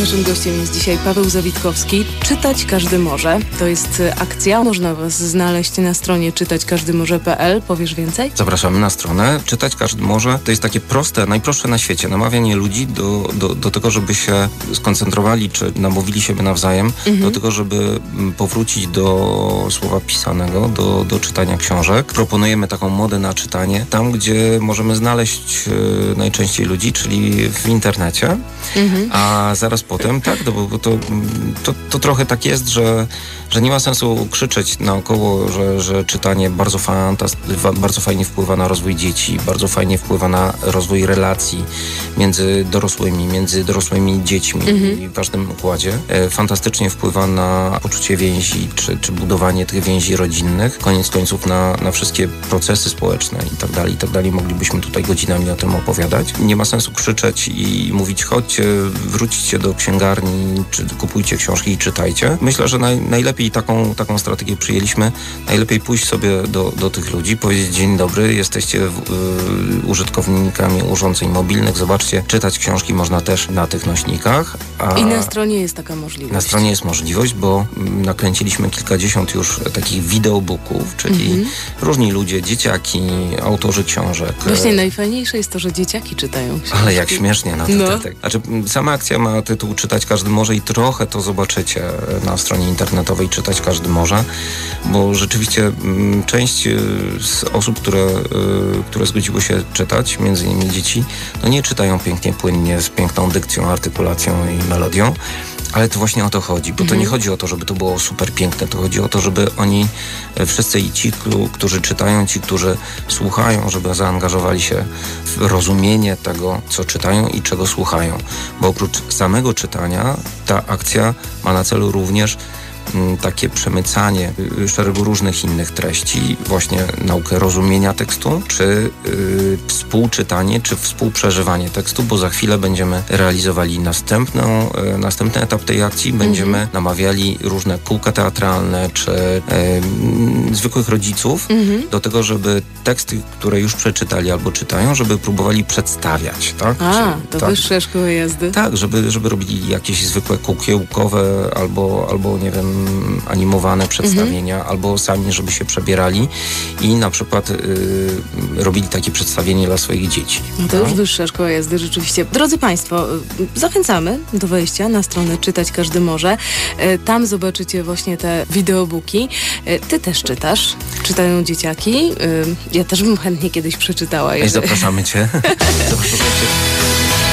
Naszym gościem jest dzisiaj Paweł Zawitkowski. Czytać każdy może. To jest akcja. Można Was znaleźć na stronie czytaćkazdymoże.pl. Powiesz więcej? Zapraszamy na stronę. Czytać każdy może. To jest takie proste, najprostsze na świecie. Namawianie ludzi do, do, do tego, żeby się skoncentrowali, czy namówili siebie nawzajem, mhm. do tego, żeby mm, powrócić do słowa pisanego, do, do czytania książek. Proponujemy taką modę na czytanie tam, gdzie możemy znaleźć e, najczęściej ludzi, czyli w internecie. Mhm. A zaraz potem, tak, no bo to, to, to trochę tak jest, że, że nie ma sensu krzyczeć naokoło, że, że czytanie bardzo, bardzo fajnie wpływa na rozwój dzieci, bardzo fajnie wpływa na rozwój relacji między dorosłymi, między dorosłymi dziećmi mhm. w każdym układzie. E, fantastycznie wpływa na poczucie więzi, czy, czy budowanie tych więzi rodzinnych. Koniec końców na, na wszystkie procesy społeczne i tak dalej, i tak dalej. Moglibyśmy tutaj godzinami o tym opowiadać. Nie ma sensu krzyczeć i mówić, chodźcie, wróćcie do księgarni, czy kupujcie książki i czytajcie. Myślę, że naj, najlepiej taką, taką strategię przyjęliśmy. Najlepiej pójść sobie do, do tych ludzi, powiedzieć dzień dobry, jesteście w, y, użytkownikami urządzeń mobilnych, zobaczcie, czytać książki można też na tych nośnikach. I na stronie jest taka możliwość. Na stronie jest możliwość, bo nakręciliśmy kilkadziesiąt już takich wideobooków, czyli mhm. różni ludzie, dzieciaki, autorzy książek. Właśnie najfajniejsze jest to, że dzieciaki czytają książki. Ale jak śmiesznie na ten no. Znaczy, sama akcja ma tytuł Czytać każdy może i trochę to zobaczycie na stronie internetowej Czytać każdy może, bo rzeczywiście część y, z osób, które, y, które zgodziły się czytać, między innymi dzieci, no nie czytają pięknie, płynnie, z piękną dykcją, artykulacją i melodią, ale to właśnie o to chodzi, bo to nie mhm. chodzi o to, żeby to było super piękne, to chodzi o to, żeby oni, e, wszyscy i ci, którzy czytają, ci, którzy słuchają, żeby zaangażowali się w rozumienie tego, co czytają i czego słuchają. Bo oprócz samego czytania, ta akcja ma na celu również takie przemycanie y, szeregu różnych innych treści, właśnie naukę rozumienia tekstu, czy yy, współczytanie, czy współprzeżywanie tekstu, bo za chwilę będziemy realizowali następną, yy, następny etap tej akcji. Będziemy mm -hmm. namawiali różne kółka teatralne, czy zwykłych rodziców mm -hmm. do tego, żeby teksty, które już przeczytali albo czytają, żeby próbowali przedstawiać. Tak? A, to tak, wyższa szkoła jazdy. Tak, żeby, żeby robili jakieś zwykłe kukiełkowe albo, albo nie wiem, animowane przedstawienia, mhm. albo sami, żeby się przebierali i na przykład y, robili takie przedstawienie dla swoich dzieci. No to już wyższa szkoła jazdy, rzeczywiście. Drodzy Państwo, y, zachęcamy do wejścia na stronę Czytać Każdy Może. Y, tam zobaczycie właśnie te wideobooki. Y, ty też czytasz, czytają dzieciaki. Ja też bym chętnie kiedyś przeczytała. Jeżeli... zapraszamy Cię. zapraszamy cię.